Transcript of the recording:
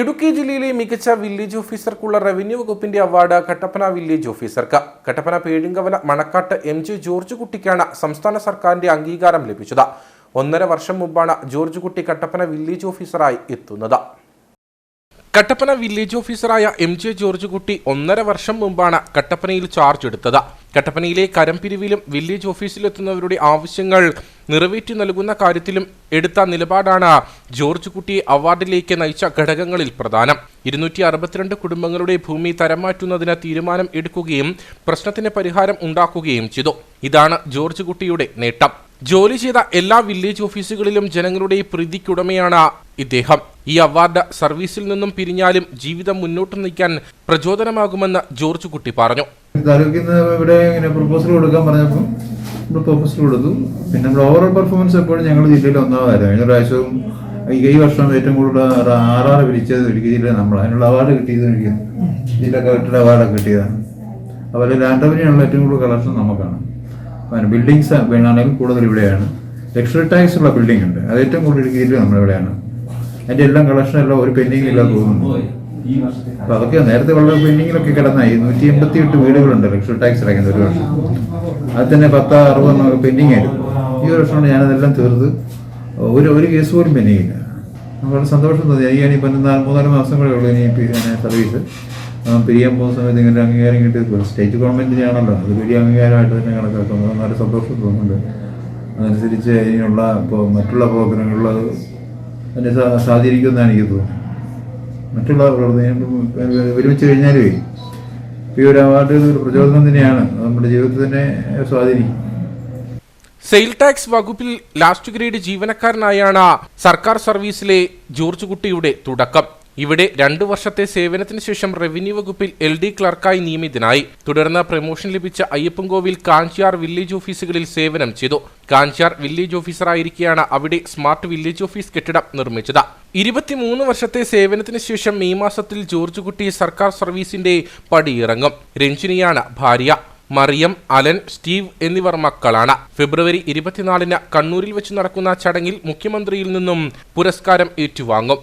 ഇടുക്കി ജില്ലയിലെ മികച്ച വില്ലേജ് ഓഫീസർക്കുള്ള റവന്യൂ വകുപ്പിന്റെ അവാർഡ് കട്ടപ്പന വില്ലേജ് ഓഫീസർക്ക് Kattappana Pezhumkavala Manakkattu M J George കുട്ടിക്കാണ് സംസ്ഥാന സർക്കാരിന്റെ അംഗീകാരം ലഭിച്ചത്. ഒന്നര വർഷം മുമ്പാണ് ജോർജ് കുട്ടി കട്ടപ്പന വില്ലേജ് ഓഫീസറായി എത്തുന്നത്. കട്ടപ്പന വില്ലേജ് ഓഫീസറായ എം ജെ ജോർജ് കുട്ടി ഒന്നര വർഷം മുമ്പാണ് കട്ടപ്പനയിൽ ചാർജ് എടുത്തത്. കട്ടപ്പനയിലെ കരംപിരിവിലും വില്ലേജ് ഓഫീസിലെത്തുന്നവരുടെ ആവശ്യങ്ങൾ നിറവേറ്റി നൽകുന്ന കാര്യത്തിലും എടുത്ത നിലപാടാണ് ജോർജ് കുട്ടി അവാർഡിലേക്ക് നയിച്ച ഘടകങ്ങളിൽ പ്രധാനം. ഇരുന്നൂറ്റി അറുപത്തിരണ്ട് കുടുംബങ്ങളുടെ ഭൂമി തരം മാറ്റുന്നതിന് തീരുമാനം എടുക്കുകയും പ്രശ്നത്തിന് പരിഹാരം ഉണ്ടാക്കുകയും ചെയ്തു. ഇതാണ് ജോർജ് കുട്ടിയുടെ നേട്ടം. ജോലി ചെയ്ത എല്ലാ വില്ലേജ് ഓഫീസുകളിലും ജനങ്ങളുടെ പ്രീതിക്കുടമയാണ് ഇദ്ദേഹം. ഈ അവാർഡ് സർവീസിൽ നിന്നും പിരിഞ്ഞാലും ജീവിതം മുന്നോട്ട് നയിക്കാൻ പ്രചോദനമാകുമെന്ന് ജോർജ് കുട്ടി പറഞ്ഞു. താലൂക്കിൽ നിന്ന് ഇവിടെ ഇങ്ങനെ പ്രൊപ്പോസൽ കൊടുക്കാൻ പറഞ്ഞപ്പോൾ നമ്മൾ പ്രൊപ്പോസൽ കൊടുത്തു. പിന്നെ നമ്മുടെ ഓവറോൾ പെർഫോമൻസ് എപ്പോഴും ഞങ്ങൾ ജില്ലയിൽ ഒന്നാമതായിരുന്നു. കഴിഞ്ഞ പ്രാവശ്യവും ഈ വർഷം ഏറ്റവും കൂടുതൽ ആർ വിളിച്ചത് ഇടുക്കി ജില്ലയിൽ നമ്മൾ അതിനുള്ള അവാർഡ് കിട്ടിയത് ഇടുക്കി ജില്ലാ കളക്ടറുടെ അവാർഡൊക്കെ കിട്ടിയതാണ്. അതുപോലെ ലാൻഡ് റവന്യൂ ഏറ്റവും കൂടുതൽ കളക്ഷൻ നമുക്കാണ്. പിന്നെ ബിൽഡിങ്സ് വേണമെങ്കിൽ കൂടുതൽ ഇവിടെയാണ്. ലക്ഷറി ടാക്സ് ഉള്ള ബിൽഡിംഗ് ഉണ്ട്. അത് ഏറ്റവും കൂടുതൽ ഇടുക്കി ജില്ലയിൽ നമ്മളിവിടെയാണ്. അതിന്റെ എല്ലാം കളക്ഷൻ എല്ലാം ഒരു പെൻഡിങ് ഇല്ല തോന്നുന്നു അപ്പൊ അതൊക്കെ നേരത്തെ വളരെ പെൻഡിങ്ങിലൊക്കെ കിടന്നായി. നൂറ്റി എൺപത്തി എട്ട് വീടുകളുണ്ട് ലക്ഷറി ടാക്സ് അടയ്ക്കുന്ന ഒരു വർഷം. അത് തന്നെ പത്ത് അറുപത് പെൻഡിങ് ആയിരുന്നു. ഈ വർഷമാണ് ഞാനതെല്ലാം തീർത്ത്. ഒരു ഒരു കേസ് പോലും പെൻഡിങ് ഇല്ല. വളരെ സന്തോഷം തോന്നി. ഈ ഇപ്പം മൂന്നാൽ മാസം കൂടെ ഉള്ളൂ ഇനി സർവീസ്. പിരിയാൻ പോകുന്ന സമയത്ത് ഇങ്ങനെ അംഗീകാരം കിട്ടിയത് സ്റ്റേറ്റ് ഗവൺമെന്റിനാണല്ലോ. അത് വലിയ അംഗീകാരമായിട്ട് തന്നെ കണക്കാക്കുന്നത് നല്ല സന്തോഷം തോന്നുന്നുണ്ട്. അതനുസരിച്ച് ഇനിയുള്ള ഇപ്പോൾ മറ്റുള്ള പ്രോഗ്രാമുകളിൽ അത് എന്നെ സ്വാധീനിക്കുമെന്നാണ് എനിക്ക് തോന്നുന്നത്. മറ്റുള്ള പ്രവർത്തനം ഒരുമിച്ച് കഴിഞ്ഞാലേ ഈ ഒരു അവാർഡ് ഒരു പ്രചോദനം തന്നെയാണ്. നമ്മുടെ ജീവിതത്തിൽ തന്നെ സ്വാധീനിക്കും. സെയിൽ ടാക്സ് വകുപ്പിൽ ലാസ്റ്റ് ഗ്രേഡ് ജീവനക്കാരനായാണ് സർക്കാർ സർവീസിലെ ജോർജ് കുട്ടിയുടെ തുടക്കം. ഇവിടെ രണ്ടു വർഷത്തെ സേവനത്തിന് ശേഷം റവന്യൂ വകുപ്പിൽ എൽ ഡി ക്ലർക്കായി നിയമിതനായി. തുടർന്ന് പ്രമോഷൻ ലഭിച്ച അയ്യപ്പൻകോവിൽ കാഞ്ചിയാർ വില്ലേജ് ഓഫീസുകളിൽ സേവനം ചെയ്തു. കാഞ്ചിയാർ വില്ലേജ് ഓഫീസറായിരിക്കെയാണ് അവിടെ സ്മാർട്ട് വില്ലേജ് ഓഫീസ് കെട്ടിടം നിർമ്മിച്ചത്. ഇരുപത്തിമൂന്ന് വർഷത്തെ സേവനത്തിന് ശേഷം മെയ് മാസത്തിൽ ജോർജ് കുട്ടി സർക്കാർ സർവീസിന്റെ പടിയിറങ്ങും രഞ്ജിനിയാണ് ഭാര്യ. മറിയം അലൻ സ്റ്റീവ് എന്നിവർ മക്കളാണ്. ഫെബ്രുവരി ഇരുപത്തിനാലിന് കണ്ണൂരിൽ വെച്ച് നടക്കുന്ന ചടങ്ങിൽ മുഖ്യമന്ത്രിയിൽ നിന്നും പുരസ്കാരം ഏറ്റുവാങ്ങും.